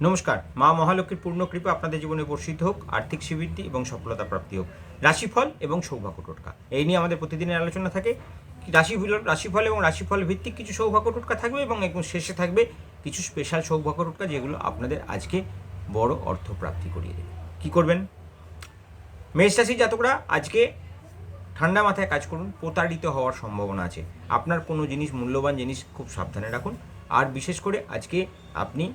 নমস্কার, মা মহালক্ষ্মীর পূর্ণ কৃপা আপনাদের জীবনে বর্ষিত হোক, আর্থিক শ্রীবৃদ্ধি এবং সফলতা প্রাপ্তি হোক। রাশিফল এবং সৌভাগ্য টোটকা। এই নিয়ে আমাদের প্রতিদিনের আলোচনা থাকে। রাশিফল রাশিফল এবং রাশিফল ভিত্তিক কিছু সৌভাগ্য টোটকা থাকবে এবং একদম শেষে থাকবে কিছু স্পেশাল সৌভাগ্য টোটকা যেগুলো আপনাদের আজকে বড় অর্থ প্রাপ্তি করিয়ে দেবে। কী করবেন? মেষ রাশি জাতকরা, আজকে ঠান্ডা মাথায় কাজ করুন, প্রতারিত হওয়ার সম্ভাবনা আছে। আপনার কোনো জিনিস, মূল্যবান জিনিস খুব সাবধানে রাখুন। আর বিশেষ করে আজকে আপনি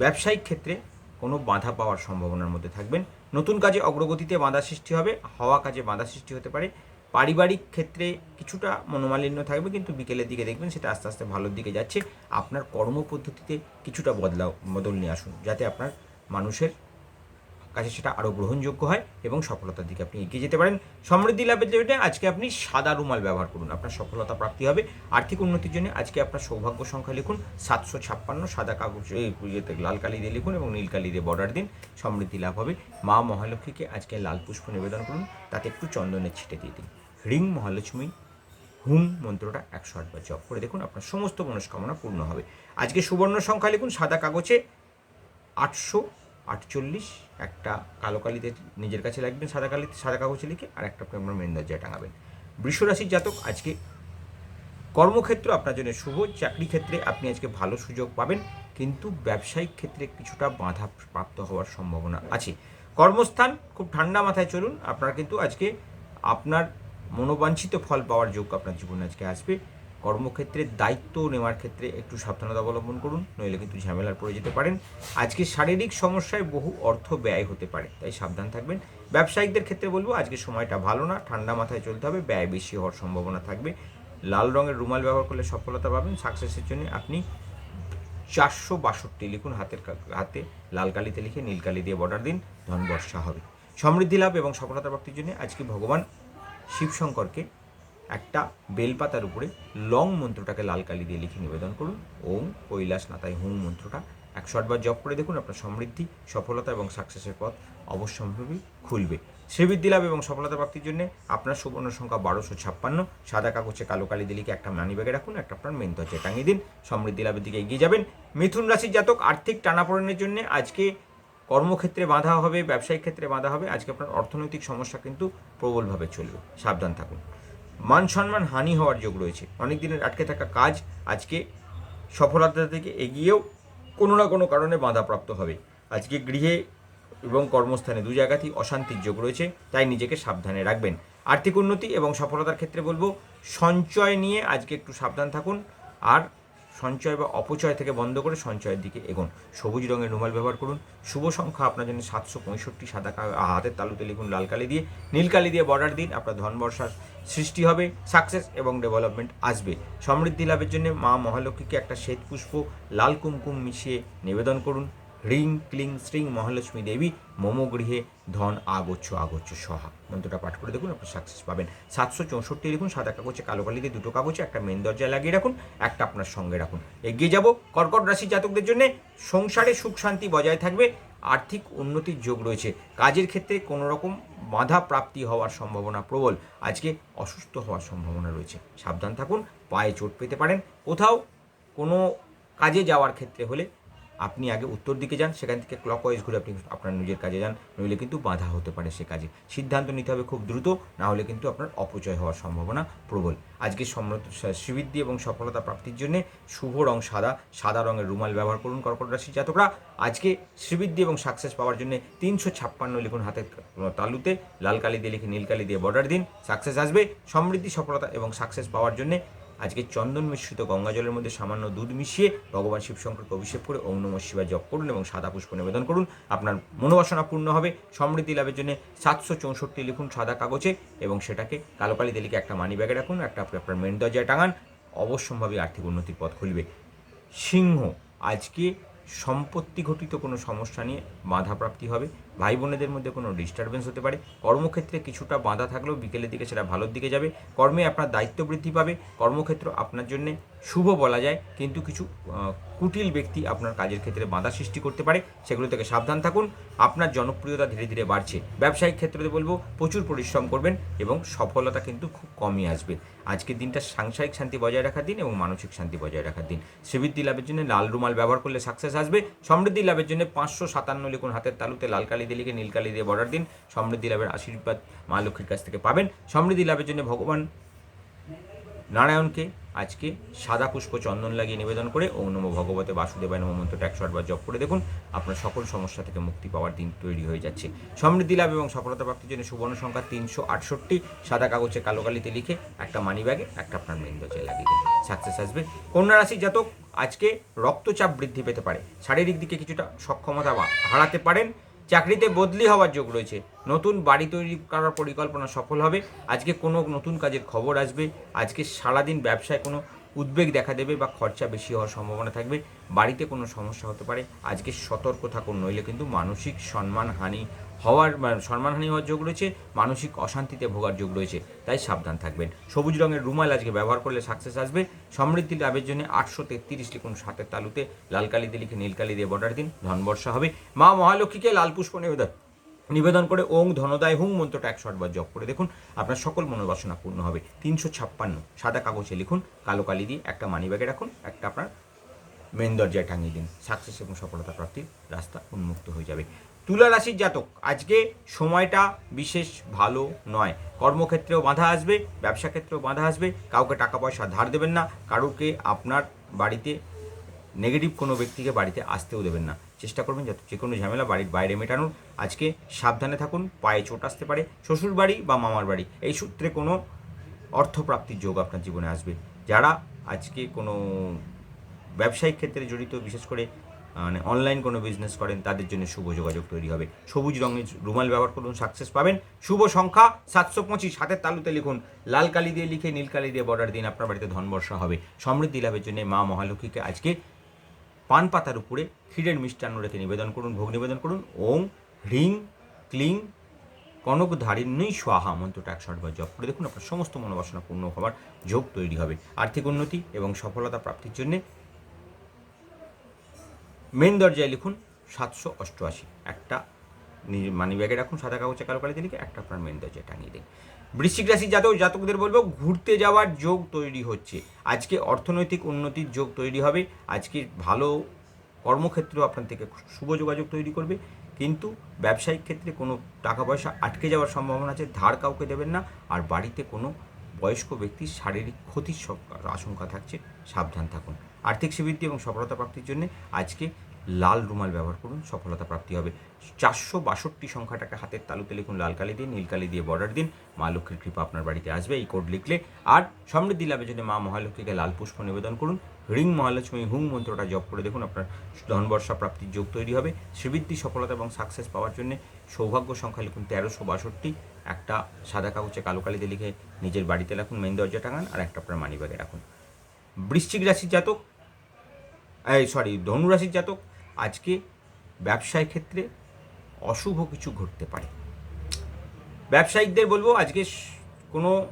ব্যবসায়িক ক্ষেত্রে কোনো বাধা পাওয়ার সম্ভাবনার মধ্যে থাকবেন। নতুন কাজে অগ্রগতিতে বাধা সৃষ্টি হবে, হওয়া কাজে বাধা সৃষ্টি হতে পারে। পারিবারিক ক্ষেত্রে কিছুটা মনোমালিন্য থাকবে, কিন্তু বিকেলের দিকে দেখবেন সেটা আস্তে আস্তে ভালোর দিকে যাচ্ছে। আপনার কর্মপদ্ধতিতে কিছুটা বদলাও, বদল নিয়ে আসুন, যাতে আপনার মানুষের কাছে সেটা আরও গ্রহণযোগ্য হয় এবং সফলতার দিকে আপনি এগিয়ে যেতে পারেন। সমৃদ্ধি লাভের জন্য আজকে আপনি সাদা রুমাল ব্যবহার করুন। আপনার সফলতা প্রাপ্তি হবে। আর্থিক উন্নতির জন্য আজকে আপনার সৌভাগ্য সংখ্যা লিখুন। সাতশো ছাপ্পান্ন সাদা কাগজ লাল কালি দিয়ে লিখুন এবং নীল কালি দিয়ে বর্ডার দিন। সমৃদ্ধি লাভ হবে। মা মহালক্ষ্মীকে আজকে লাল পুষ্প নিবেদন করুন। তাতে একটু চন্দনের ছিটে দিয়ে দিন। হ্রিং মহালক্ষ্মী হুম মন্ত্রটা একশো আটবার জপ করে দেখুন, আপনার সমস্ত মনস্কামনা পূর্ণ হবে। আজকে সুবর্ণ সংখ্যা লিখুন সাদা কাগজে আটশো আটচল্লিশ, একটা কালো কালিতে নিজের কাছে লাগবেন সাদা কালিতে সাদা কাগজে লিখে আর একটা আপনার মেন দরজায় টাঙাবেন। বৃষরাশির জাতক, আজকে কর্মক্ষেত্র আপনার জন্য শুভ, চাকরি ক্ষেত্রে আপনি আজকে ভালো সুযোগ পাবেন, কিন্তু ব্যবসায়িক ক্ষেত্রে কিছুটা বাধা প্রাপ্ত হওয়ার সম্ভাবনা আছে। কর্মস্থান, খুব ঠান্ডা মাথায় চলুন, আপনারা কিন্তু আজকে আপনার মনোবাঞ্ছিত ফল পাওয়ার যোগ্য আপনার জীবনে আজকে আসবে। কর্মক্ষেত্রে, দায়িত্ব নেওয়ার ক্ষেত্রে একটু সাবধানতা অবলম্বন করুন, নইলে কিন্তু ঝামেলার পড়ে যেতে পারেন। আজকে শারীরিক সমস্যায় বহু অর্থ ব্যয় হতে পারে, তাই সাবধান থাকবেন। ব্যবসায়িকদের ক্ষেত্রে বলব, আজকে সময়টা ভালো না, ঠান্ডা মাথায় চলতে হবে, ব্যয় বেশি হওয়ার সম্ভাবনা থাকবে। লাল রঙের রুমাল ব্যবহার করলে সফলতা পাবেন সাকসেসের জন্য আপনি চারশো বাষট্টি লিখুন হাতের হাতে, লাল কালিতে লিখে নীল কালি দিয়ে বর্ডার দিন ধন বর্ষা হবে। সমৃদ্ধি লাভ এবং সফলতা প্রাপ্তির জন্য আজকে ভগবান শিবশঙ্করকে একটা বেলপাতার উপরে লং মন্ত্রটাকে লাল কালি দিয়ে লিখে নিবেদন করুন। ওম কৈলাস নাতাই হুম মন্ত্রটা। একশো আটবার জপ করে দেখুন, আপনার সমৃদ্ধি, সফলতা এবং সাকসেসের পথ অবশ্যম্ভাবী খুলবে। শ্রীবৃদ্ধি লাভ এবং সফলতা প্রাপ্তির জন্য আপনার সুবর্ণ সংখ্যা বারোশো ছাপ্পান্ন। সাদা কাগজে কালো কালি দিয়ে লিখে একটা মানি ব্যাগে রাখুন, একটা আপনার মেন দরজায় টাঙিয়ে দিন। সমৃদ্ধি লাভের দিকে এগিয়ে যাবেন। মিথুন রাশির জাতক আর্থিক টানাপোড়েনের জন্য আজকে কর্মক্ষেত্রে বাধা হবে, ব্যবসায়িক ক্ষেত্রে বাধা হবে। আজকে আপনার অর্থনৈতিক সমস্যা কিন্তু প্রবলভাবে চলবে। সাবধান থাকুন। মান সম্মান হানি হওয়ার যোগ রয়েছে। অনেক দিনের আটকে থাকা কাজ আজকে সফলতা থেকে এগিয়েও কোনো না কোনো কারণে বাধাপ্রাপ্ত হবে। আজকে গৃহে এবং কর্মস্থানে দু জায়গাতেই অশান্তির যোগ রয়েছে, তাই নিজেকে সাবধানে রাখবেন। আর্থিক উন্নতি এবং সফলতার ক্ষেত্রে বলব, সঞ্চয় নিয়ে আজকে একটু সাবধান থাকুন। আর সঞ্চয় বা অপচয় থেকে বন্ধ করে সঞ্চয়ের দিকে এগোন। সবুজ রঙের রুমাল ব্যবহার করুন। শুভ সংখ্যা আপনার জন্য সাতশো পঁয়ষট্টি, সাদা হাতের তালুতে লিখুন লাল কালি দিয়ে। নীল কালি দিয়ে বর্ডার দিন, আপনার ধন বর্ষার সৃষ্টি হবে। সাকসেস এবং ডেভেলপমেন্ট আসবে। সমৃদ্ধি লাভের জন্য মা মহালক্ষ্মীকে একটা শ্বেত পুষ্প, লাল কুমকুম মিশিয়ে নিবেদন করুন। হ্রিং ক্লিং শ্রিং মহালক্ষ্মী দেবী, মম গৃহে, ধন আগচ্ছ আগচ্ছ, সহা। মন্ত্রটা পাঠ করে দেখুন আপনি সাকসেস পাবেন। সাতশো চৌষট্টি লিখুন, সাদা কাগজে, কালো কালিতে দুটো কাগজে, একটা মেন দরজায় লাগিয়ে রাখুন, একটা আপনার সঙ্গে রাখুন। এগিয়ে যাব কর্কট রাশি জাতকদের জন্য। সংসারে সুখ শান্তি বজায় থাকবে, আর্থিক উন্নতির যোগ রয়েছে। কাজের ক্ষেত্রে কোনো রকম বাধা প্রাপ্তি হওয়ার সম্ভাবনা প্রবল। আজকে অসুস্থ হওয়ার সম্ভাবনা রয়েছে। সাবধান থাকুন, পায়ে চোট পেতে পারেন। কোথাও কোনো কাজে যাওয়ার ক্ষেত্রে হলে আপনি আগে উত্তর দিকে যান, সেখান থেকে ক্লক ক্লকওয়াইজ ঘুরে আপনি আপনার নিজের কাজে যান, নইলে কিন্তু বাধা হতে পারে সে কাজে। সিদ্ধান্ত নিতে হবে খুব দ্রুত, না হলে কিন্তু আপনার অপচয় হওয়ার সম্ভাবনা প্রবল। আজকে সমৃদ্ধ শ্রীবৃদ্ধি এবং সফলতা প্রাপ্তির জন্য শুভ রং সাদা সাদা রঙের রুমাল ব্যবহার করুন কর্কট রাশির জাতকরা। আজকে শ্রীবৃদ্ধি এবং সাকসেস পাওয়ার জন্য তিনশো ছাপ্পান্ন লিখুন হাতের তালুতে, লাল কালি দিয়ে লিখে নীল কালি দিয়ে বর্ডার দিন। সাকসেস আসবে, সমৃদ্ধি, সফলতা এবং সাকসেস পাওয়ার জন্য আজকে চন্দন মিশ্রিত গঙ্গা জলের মধ্যে সামান্য দুধ মিশিয়ে ভগবান শিবশঙ্করকে অভিষেক করে ওম নমঃ শিবায় জপ করুন এবং সাদা পুষ্প নিবেদন করুন। আপনার মনোবাসনা পূর্ণ হবে। সমৃদ্ধি লাভের জন্য সাতশো চৌষট্টি লিখুন সাদা কাগজে এবং সেটাকে কালো কালি দিয়ে একটা মানি ব্যাগে রাখুন, একটা আপনি আপনার মেন দরজায় টাঙান, অবশ্যম্ভাবী আর্থিক উন্নতির পথ খুলবে। সিংহ, আজকে সম্পত্তি ঘটিত কোনো সমস্যা নিয়ে বাধাপ্রাপ্তি হবে। ভাই বোনেদের মধ্যে কোনো ডিস্টারবেন্স হতে পারে। কর্মক্ষেত্রে কিছুটা বাধা থাকলেও বিকেলের দিকে সেটা ভালোর দিকে যাবে। কর্মে আপনার দায়িত্ব বৃদ্ধি পাবে। কর্মক্ষেত্র আপনার জন্য শুভ বলা যায়। কিন্তু কিছু কুটিল ব্যক্তি আপনার কাজের ক্ষেত্রে বাধা সৃষ্টি করতে পারে। সেগুলো থেকে সাবধান থাকুন। আপনার জনপ্রিয়তা ধীরে ধীরে বাড়ছে। ব্যবসায়িক ক্ষেত্রে বলব, প্রচুর পরিশ্রম করবেন এবং সফলতা কিন্তু খুব কমই আসবে। আজকের দিনটা সাংসারিক শান্তি বজায় রাখার দিন এবং মানসিক শান্তি বজায় রাখার দিন। শ্রীবৃদ্ধি লাভের জন্য লাল রুমাল ব্যবহার করলে সাকসেস আসবে। সমৃদ্ধি লাভের জন্য পাঁচশো সাতান্ন লিখুন হাতের তালুতে লাল কালি লিখে নীল কালি দিয়ে বর্ডার দিন। সমৃদ্ধি লাভের আশীর্বাদ মা লক্ষ্মীর কাছ থেকে পাবেন। সমৃদ্ধি লাভের জন্য ভগবান নারায়ণকে আজকে সাদা পুষ্প চন্দন লাগিয়ে নিবেদন করে ওম নম ভগবতে বাসুদেবায় নম মন্ত্রটা একশো আটবার জপ করে দেখুন, আপনার সকল সমস্যা থেকে মুক্তি পাওয়ার দিন তৈরি হয়ে যাচ্ছে। সমৃদ্ধি লাভ এবং সফলতা প্রাপ্তির জন্য সুবর্ণ সংখ্যা তিনশো আটষট্টি। সাদা কাগজে কালো কালিতে লিখে একটা মানি ব্যাগে, একটা আপনার মেন দরজায় লাগিয়ে দিন। সাকসেস আসবে। কন্যা রাশি জাতক, আজকে রক্তচাপ বৃদ্ধি পেতে পারে। শারীরিক দিকে কিছুটা সক্ষমতা হারাতে পারেন। চাকরিতে বদলি হওয়ার যোগ রয়েছে। নতুন বাড়ি তৈরি করার পরিকল্পনা সফল হবে। আজকে কোনো নতুন কাজের খবর আসবে। আজকে সারাদিন ব্যবসায় কোনো উদ্বেগ দেখা দেবে বা খরচা বেশি হওয়ার সম্ভাবনা থাকবে। বাড়িতে কোনো সমস্যা হতে পারে। আজকে সতর্ক থাকুন, নইলে কিন্তু মানসিক সম্মানহানি হওয়ার মানে সম্মানহানি হওয়ার যোগ রয়েছে, মানসিক অশান্তিতে ভোগার যোগ রয়েছে, তাই সাবধান থাকবেন। সবুজ রঙের রুমাল আজকে ব্যবহার করলে সাকসেস আসবে। সমৃদ্ধি লাভের জন্য আটশো তেত্রিশ লিখুন সাতের তালুতে, লাল দিয়ে লিখে নীল কালি দিয়ে বর্ডার দিন, ধনবর্ষা হবে। মা মহালক্ষ্মীকে লাল পুষ্প নিবেদন। নিবেদন করে ওং ধনদায় হুং মন্ত্রটা একশো আটবার জপ করে দেখুন, আপনার সকল মনোবাসনা পূর্ণ হবে। তিনশো ছাপ্পান্ন সাদা কাগজে লিখুন, কালো কালি দিয়ে একটা মানি ব্যাগে রাখুন, একটা আপনার মেন দরজায় টাঙিয়ে দিন। সাকসেস এবং সফলতা প্রাপ্তির রাস্তা উন্মুক্ত হয়ে যাবে। তুলা রাশির জাতক, আজকে সময়টা বিশেষ ভালো নয়। কর্মক্ষেত্রেও বাধা আসবে, ব্যবসা ক্ষেত্রেও বাধা আসবে, কাউকে টাকা পয়সা ধার দেবেন না, কারোকে আপনার বাড়িতে নেগেটিভ কোনো ব্যক্তিকে বাড়িতে আসতেও দেবেন না। চেষ্টা করবেন যাতে যে কোনো ঝামেলা বাড়ির বাইরে মেটানোর। আজকে সাবধানে থাকুন, পায়ে চোট আসতে পারে শ্বশুর বাড়ি বা মামার বাড়ি। এই সূত্রে কোনো অর্থপ্রাপ্তির যোগ আপনার জীবনে আসবে। যারা আজকে কোনো ব্যবসায়িক ক্ষেত্রে জড়িত, বিশেষ করে মানে অনলাইন কোনো বিজনেস করেন, তাদের জন্য শুভ যোগাযোগ তৈরি হবে। সবুজ রঙের রুমাল ব্যবহার করুন সাকসেস পাবেন। শুভ সংখ্যা সাতশো পঁচিশ। হাতের তালুতে লিখুন, লাল কালি দিয়ে লিখে, নীল কালি দিয়ে বর্ডার দিন, আপনার বাড়িতে ধন বর্ষা হবে। সমৃদ্ধি লাভের জন্য মা মহালক্ষ্মীকে আজকে পান পাতার উপরে ক্ষীরের মিষ্টান্ন রেখে নিবেদন করুন, ভোগ নিবেদন করুন। ওং হ্রিং ক্লিং কনক ধারিণ্যই সোহা মন্ত্রটা একশো আটবার জপ করে দেখুন আপনার সমস্ত মনোবাসনা পূর্ণ হওয়ার যোগ তৈরি হবে। আর্থিক উন্নতি এবং সফলতা প্রাপ্তির জন্যে মেন দরজায় লিখুন সাতশো অষ্টআশি। একটা মানি ব্যাগে রাখুন, সাদা কাগজে কালো কালিতে লিখে একটা আপনার মেন দরজায় টাঙিয়ে দিন। বৃশ্চিক রাশি জাতক জাতকদের বলব, ঘুরতে যাওয়ার যোগ তৈরি হচ্ছে। আজকে অর্থনৈতিক উন্নতির যোগ তৈরি হবে। আজকে ভালো কর্মক্ষেত্র আপনার থেকে শুভ যোগাযোগ তৈরি করবে। কিন্তু ব্যবসায়িক ক্ষেত্রে কোনো টাকা পয়সা আটকে যাওয়ার সম্ভাবনা আছে, ধার কাউকে দেবেন না। আর বাড়িতে কোনো বয়স্ক ব্যক্তির শারীরিক ক্ষতির আশঙ্কা থাকছে, সাবধান থাকুন। আর্থিক শ্রীবৃদ্ধি এবং সফলতা প্রাপ্তির জন্য আজকে লাল রুমাল ব্যবহার করুন, সফলতা প্রাপ্তি হবে। চারশো বাষট্টি সংখ্যাটাকে হাতের তালুতে লিখুন, লাল কালি নীল কালি দিয়ে বর্ডার দিন। মা লক্ষ্মীর কৃপা আপনার বাড়িতে আসবে, এই কোড লিখলে। আর সমৃদ্ধি লাভের জন্য মা মহালক্ষ্মীকে লাল পুষ্প নিবেদন করুন রিং মহালক্ষ্মী, হুং মন্ত্রটা জপ করে দেখুন, আপনার ধনবর্ষা প্রাপ্তির যোগ তৈরি হবে। শ্রীবৃদ্ধি, সফলতা এবং সাকসেস পাওয়ার জন্য সৌভাগ্য সংখ্যা লিখুন তেরোশো বাষট্টি। একটা সাদা কাগজে কালো কালিতে লিখে নিজের বাড়িতে রাখুন মেন দরজা টাঙান, আর একটা আপনার মানি ব্যাগে রাখুন। বৃশ্চিক রাশির জাতক, এই সরি ধনুরাশির জাতক আজকে ব্যবসায় ক্ষেত্রে অশুভ কিছু ঘটতে পারে। ব্যবসায়িকদের বলব, আজকে কোনো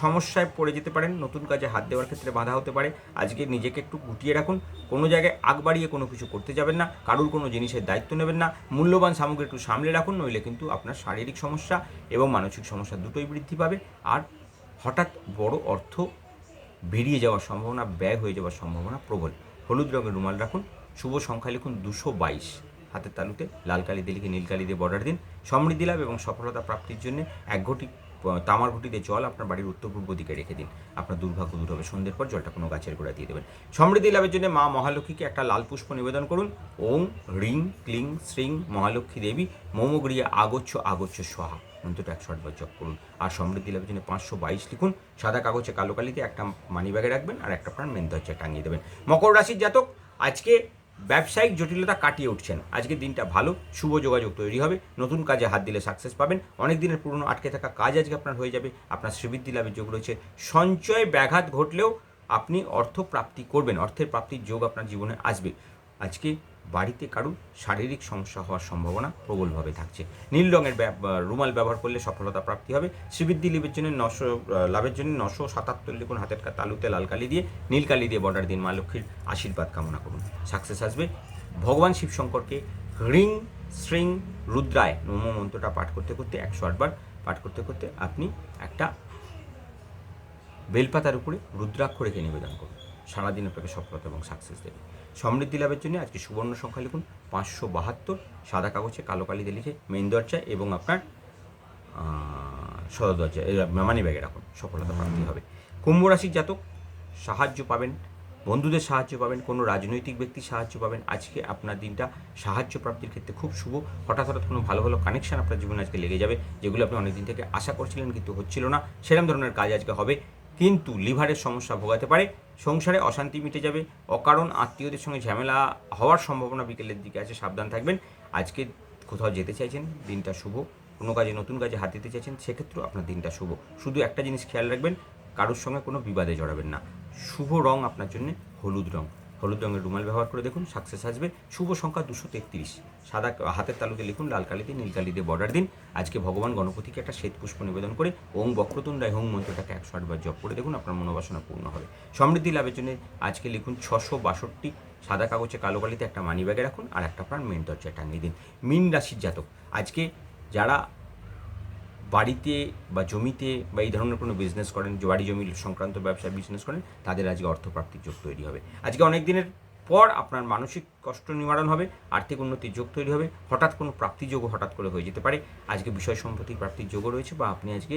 সমস্যায় পড়ে যেতে পারেন, নতুন কাজে হাত দেওয়ার ক্ষেত্রে বাধা হতে পারে। আজকে নিজেকে একটু গুটিয়ে রাখুন, কোনো জায়গায় আগ বাড়িয়ে কোনো কিছু করতে যাবেন না, কারুর কোনো জিনিসের দায়িত্ব নেবেন না, মূল্যবান সামগ্রী একটু সামলে রাখুন, নইলে কিন্তু আপনার শারীরিক সমস্যা এবং মানসিক সমস্যা দুটোই বৃদ্ধি পাবে। আর হঠাৎ বড় অর্থ বেরিয়ে যাওয়ার সম্ভাবনা, ব্যয় হয়ে যাওয়ার সম্ভাবনা প্রবল। হলুদ রঙের রুমাল রাখুন শুভ সংখ্যা লিখুন দুশো বাইশ। হাতের তালুতে লাল কালি দিয়ে লিখে নীল কালি দিয়ে বর্ডার দিন। সমৃদ্ধি লাভ এবং সফলতা প্রাপ্তির জন্য এক ঘটি তামার ঘটিতে জল আপনার বাড়ির উত্তর পূর্ব দিকে রেখে দিন। আপনার দুর্ভাগ্য দূর হবে। সন্ধ্যের পর জলটা কোনো গাছের গোড়া দিয়ে দেবেন। সমৃদ্ধি লাভের জন্য মা মহালক্ষ্মীকে একটা লাল পুষ্প নিবেদন করুন। ওং রিং ক্লিং শ্রিং মহালক্ষ্মী দেবী মোমগ্রিয়া আগচ্ছ আগচ্ছ সহা মন্ত্রটা একশো আটবার জপ করুন। আর সমৃদ্ধি লাভের জন্য পাঁচশো বাইশ লিখুন। সাদা কাগজে কালো কালিতে একটা মানি ব্যাগে রাখবেন আর একটা আপনার মেন দরজায় টাঙিয়ে দেবেন। মকর রাশির জাতক, আজকে ব্যবসায়িক জটিলতা কাটিয়ে উঠছেন আজকের দিনটা ভালো, শুভ যোগাযোগ তৈরি হবে, নতুন কাজে হাত দিলে সাকসেস পাবেন। অনেক দিনের পুরনো আটকে থাকা কাজ আজকে আপনার হয়ে যাবে, আপনার শ্রীবৃদ্ধি লাভের যোগ রয়েছে। সঞ্চয় ব্যাঘাত ঘটলেও আপনি অর্থ প্রাপ্তি করবেন, অর্থের প্রাপ্তির যোগ আপনার জীবনে আসবে। আজকে বাড়িতে কারুর শারীরিক সমস্যা হওয়ার সম্ভাবনা প্রবলভাবে থাকছে। নীল রঙের রুমাল ব্যবহার করলে সফলতা প্রাপ্তি হবে। শ্রীবৃদ্ধি লাভের জন্য নশো লাভের জন্য নশো সাতাত্তর লিখুন হাতের তালুতে লাল কালি দিয়ে, নীল কালি দিয়ে বর্ডার দিন মা লক্ষ্মীর আশীর্বাদ কামনা করুন। সাকসেস আসবে। ভগবান শিবশঙ্করকে রিং শ্রিং রুদ্রায় নম মন্ত্রটা পাঠ করতে করতে একশো আটবার পাঠ করতে করতে আপনি একটা বেলপাতার উপরে রুদ্রাক্ষ রেখে নিবেদন করুন। সারাদিন আপনাকে সফলতা এবং সাকসেস দেবে। সমৃদ্ধি লাভের জন্য আজকে সুবর্ণ সংখ্যা লিখুন পাঁচশো বাহাত্তর। সাদা কাগজে কালো কালিতে লিখে মেন দরজায় এবং আপনার সদর দরজায় মানি ব্যাগে রাখুন। সফলতা প্রাপ্তি হবে। কুম্ভ রাশির জাতক, সাহায্য পাবেন, বন্ধুদের সাহায্য পাবেন, কোনো রাজনৈতিক ব্যক্তির সাহায্য পাবেন। আজকে আপনার দিনটা সাহায্য প্রাপ্তির ক্ষেত্রে খুব শুভ। হঠাৎ হঠাৎ কোনো ভালো ভালো কানেকশন আপনার জীবনে আজকে লেগে যাবে, যেগুলো আপনি অনেকদিন থেকে আশা করছিলেন কিন্তু হচ্ছিল না। সেরকম ধরনের কাজ আজকে হবে। কিন্তু লিভারের সমস্যা ভোগাতে পারে, সংসারে অশান্তি মিটে যাবে, অকারণ আত্মীয়দের সঙ্গে ঝামেলা হওয়ার সম্ভাবনা বিকেলের দিকে আছে, সাবধান থাকবেন। আজকে কোথাও যেতে চাইছেন, দিনটা শুভ। কোনো কাজে, নতুন কাজে হাত দিতে চাইছেন, সেক্ষেত্রেও আপনার দিনটা শুভ। শুধু একটা জিনিস খেয়াল রাখবেন, কারোর সঙ্গে কোনো বিবাদে জড়াবেন না। শুভ রং আপনার জন্য হলুদ রং। হলুদ রঙের রুমাল ব্যবহার করে দেখুন, সাকসেস আসবে। শুভ সংখ্যা দুশো তেত্রিশ। সাদা হাতের তালুতে লিখুন, লাল কালিতে, নীল কালিতে বর্ডার দিন। আজকে ভগবান গণপতিকে একটা শ্বেত পুষ্প নিবেদন করে ওং বক্রতুণ্ডায় হোম মন্ত্রটাকে একশো আটবার জপ করে দেখুন, আপনার মনোবাসনা পূর্ণ হবে। সমৃদ্ধি লাভের জন্য আজকে লিখুন ছশো বাষট্টি। সাদা কাগজে কালো কালিতে একটা মানি ব্যাগে রাখুন, আর একটা প্রাণ মেন দরজায় টাঙিয়ে দিন। মিন রাশির জাতক, আজকে যারা বাড়িতে বা জমিতে বা এই ধরনের কোনো বিজনেস করেন, যে বাড়ি জমি সংক্রান্ত ব্যবসায় বিজনেস করেন, তাদের আজকে অর্থপ্রাপ্তির যোগ তৈরি হবে। আজকে অনেক দিনের পর আপনার মানসিক কষ্ট নিবারণ হবে, আর্থিক উন্নতির যোগ তৈরি হবে, হঠাৎ কোনো প্রাপ্তি যোগও হঠাৎ করে হয়ে যেতে পারে। আজকে বিষয় সম্পত্তির প্রাপ্তির যোগও রয়েছে বা আপনি আজকে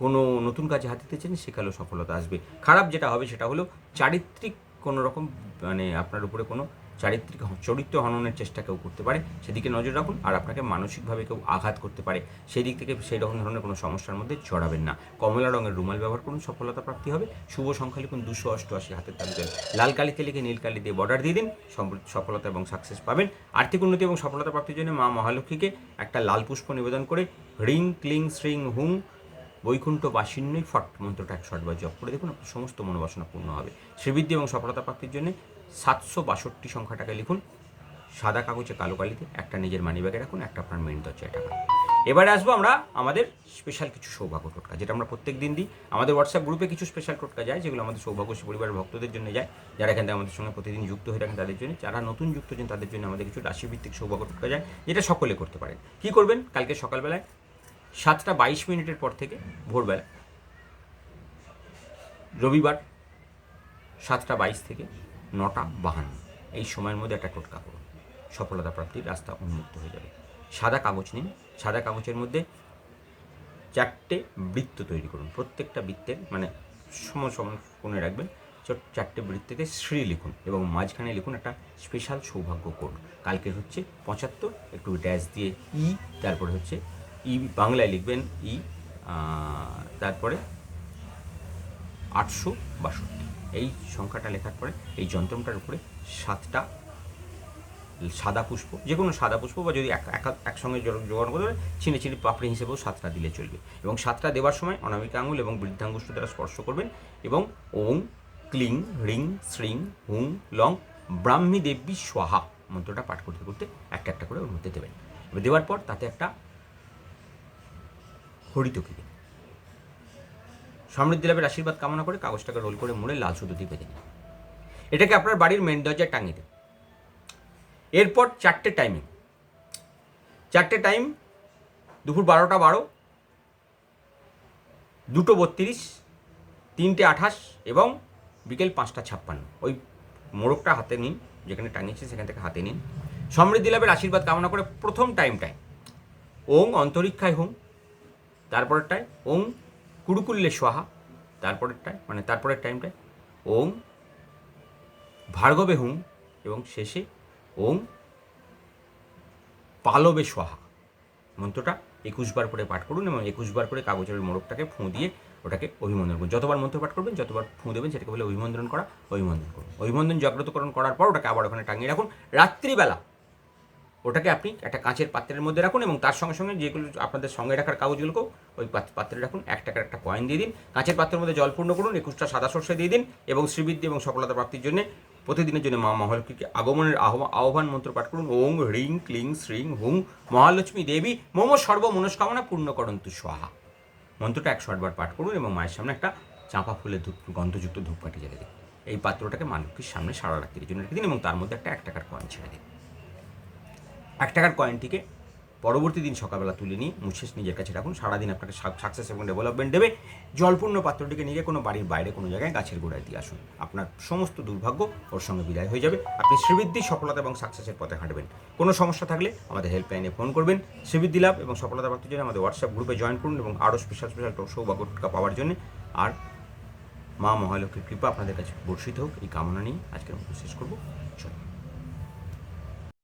কোনো নতুন কাজে হাত দিতে চান সেখানেও সফলতা আসবে। খারাপ যেটা হবে সেটা হলো চারিত্রিক কোনো রকম মানে আপনার উপরে কোনো চারিত্রিক চরিত্র হননের চেষ্টা কেউ করতে পারে, সেদিকে নজর রাখুন আর আপনাকে মানসিকভাবে কেউ আঘাত করতে পারে সেই দিক থেকে সেই রকম ধরনের কোনো সমস্যার মধ্যে জড়াবেন না। কমলা রঙের রুমাল ব্যবহার করুন, সফলতা প্রাপ্তি হবে। শুভ সংখ্যা লিখুন দুশো অষ্টআশি হাতের তালিকা লাল কালিতে লিখে নীল কালি দিয়ে বর্ডার দিয়ে দিন সফলতা এবং সাকসেস পাবেন। আর্থিক উন্নতি এবং সফলতা প্রাপ্তির জন্য মা মহালক্ষ্মীকে একটা লাল পুষ্প নিবেদন করে, রিং, ক্লিং, শ্রিং, হুং বৈকুণ্ঠ বাসিন্নই ফট মন্ত্রটা একশো আটবার জপ করে দেখুন, আপনার সমস্ত মনোবাসনা পূর্ণ হবে। শ্রীবৃদ্ধি এবং সফলতা প্রাপ্তির জন্য সাতশো বাষট্টি সংখ্যাটাকে লিখুন। সাদা কাগজে কালো কালিতে একটা নিজের মানি ব্যাগে রাখুন, একটা আপনার মেন দরজায় টাকা। এবারে আসব আমরা আমাদের স্পেশাল কিছু সৌভাগ্য টোটকা, যেটা আমরা প্রত্যেক দিন দিই। আমাদের হোয়াটসঅ্যাপ গ্রুপে কিছু স্পেশাল টোটকা যায়, যেগুলো আমাদের সৌভাগ্যশী পরিবারের ভক্তদের জন্য যায়, যারা এখান আমাদের সঙ্গে প্রতিদিন যুক্ত হয়ে থাকেন তাদের জন্য। যারা নতুন যুক্ত হচ্ছেন তাদের জন্য আমাদের কিছু রাশিভিত্তিক সৌভাগ্য টোটকা যায়, যেটা সকলে করতে পারেন। কী করবেন? কালকে সকালবেলায় সাতটা বাইশ মিনিটের পর থেকে ভোরবেলা, রবিবার সাতটা বাইশ থেকে নটা বাহান্ন। এই সময়ের মধ্যে একটা টোটকা করুন। সফলতা প্রাপ্তির রাস্তা উন্মুক্ত হয়ে যাবে। সাদা কাগজ নিন। সাদা কাগজের মধ্যে চারটে বৃত্ত তৈরি করুন। প্রত্যেকটা বৃত্তের মানে সম কোণে রাখবেন। চারটে বৃত্তেতে শ্রী লিখুন এবং মাঝখানে লিখুন একটা স্পেশাল সৌভাগ্য কোড। কালকের হচ্ছে পঁচাত্তর, একটু ড্যাশ দিয়ে ই তারপরে হচ্ছে ই বাংলায় লিখবেন ই তারপরে আটশো বাষট্টি। এই সংখ্যাটা লেখার পরে এই যন্ত্রটার উপরে সাতটা সাদা পুষ্প যে কোনো সাদা পুষ্প বা যদি এক- একা- একসঙ্গে জোগাড় করে চিনে চিনি পাপড়ি হিসেবেও সাতটা দিলে চলবে। এবং সাতটা দেওয়ার সময় অনামিকা আঙুল এবং বৃদ্ধাঙ্গুষ্ঠ দ্বারা স্পর্শ করবেন এবং ওং, ক্লিং, রিং, শ্রিং, হুং, লং ব্রাহ্মী দেবী সোহা মন্ত্রটা পাঠ করতে করতে একটা একটা করে ওর মধ্যে দেবেন। এবার দেওয়ার পর তাতে একটা হরিতকি দিন সমৃদ্ধি লাভের আশীর্বাদ কামনা করে কাগজটাকে রোল করে মুড়ে লাল সুতো দিয়ে বেঁধে এটাকে আপনার বাড়ির মেন দরজায় টাঙিয়ে দিন। এরপর চারটে টাইমিং। চারটে টাইম, দুপুর বারোটা বারো, দুটো বত্রিশ, তিনটে আঠাশ এবং বিকেল পাঁচটা ছাপ্পান্ন। ওই মোড়কটা হাতে নিন, যেখানে টাঙিয়েছে সেখান থেকে হাতে নিন। সমৃদ্ধি লাভের আশীর্বাদ কামনা করে প্রথম টাইমটায় ওং অন্তরীক্ষায় হোম। তারপরেরটায় ওং কুড়ুকুল্লে সোহা, তারপরেরটায় মানে তারপরের টাইমটায় ওং ভার্গবে হুম এবং শেষে ওং পালবে সোহা। মন্ত্রটা একুশ বার করে পাঠ করুন এবং একুশ বার করে কাগজের মোড়কটাকে ফুঁ দিয়ে ওটাকে অভিমন্ত্রণ করুন। যতবার মন্ত্র পাঠ করবেন, যতবার ফুঁ দেবেন, সেটাকে বলে অভিমন্ত্রণ করা, অভিমন্ত্রণ করুন। অভিমন্ত্রণ জাগ্রতকরণ করার পর ওটাকে আবার ওখানে টাঙিয়ে রাখুন। রাত্রিবেলা ওটাকে আপনি একটা কাঁচের পাত্রের মধ্যে রাখুন এবং তার সঙ্গে সঙ্গে যেগুলো আপনাদের সঙ্গে রাখার কাগজগুলোকেও ওই পাত- পাত্রে রাখুন, এক টাকার একটা কয়েন দিয়ে দিন। কাঁচের পাত্রের মধ্যে জল পূর্ণ করুন, একুশটা সাদা সর্ষে দিয়ে দিন এবং শ্রীবৃদ্ধি এবং সফলতা প্রাপ্তির জন্য প্রতিদিনের জন্য মা মহালক্ষ্মীকে আগমনের আহ্বা- আহ্বান মন্ত্র পাঠ করুন। ওং হ্রিং ক্লিং শ্রিং হুং মহালক্ষ্মী দেবী মম সর্ব মনস্কামনা পূর্ণ করন্তু স্বাহা। মন্ত্রটা একশো আটবার পাঠ করুন এবং মায়ের সামনে একটা চাঁপা ফুলের ধূপ গন্ধযুক্ত ধূপকাঠি জ্বালিয়ে দিন। এই পাত্রটাকে মা লক্ষ্মীর সামনে সারা রাত্রির জন্য রেখে দিন এবং তার মধ্যে একটা এক টাকার কয়েন ছেড়ে দিন। এক টাকার কয়েনটিকে পরবর্তী দিন সকালবেলা তুলে নিয়ে মুছে নিজের কাছে রাখুন। সারাদিন আপনাকে সাকসেস এবং ডেভেলপমেন্ট দেবে। জলপূর্ণ পাত্রটিকে নিয়ে কোনো বাড়ির বাইরে কোনো জায়গায় গাছের গোড়ায় দিয়ে আসুন। আপনার সমস্ত দুর্ভাগ্য ওর সঙ্গে বিদায় হয়ে যাবে। আপনি শ্রীবৃদ্ধি, সফলতা এবং সাকসেসের পথে হাঁটবেন। কোনো সমস্যা থাকলে আমাদের হেল্পলাইনে ফোন করবেন। শ্রীবৃদ্ধি লাভ এবং সফলতা প্রাপ্তির জন্য আমাদের হোয়াটসঅ্যাপ গ্রুপে জয়েন করুন এবং আরও স্পেশাল স্পেশাল সৌভাগ্য টোটকা পাওয়ার জন্য। আর মা মহালক্ষ্মীর কৃপা আপনাদের কাছে বর্ষিত হোক। এই কামনা নিয়ে আজকের মতো শেষ করব।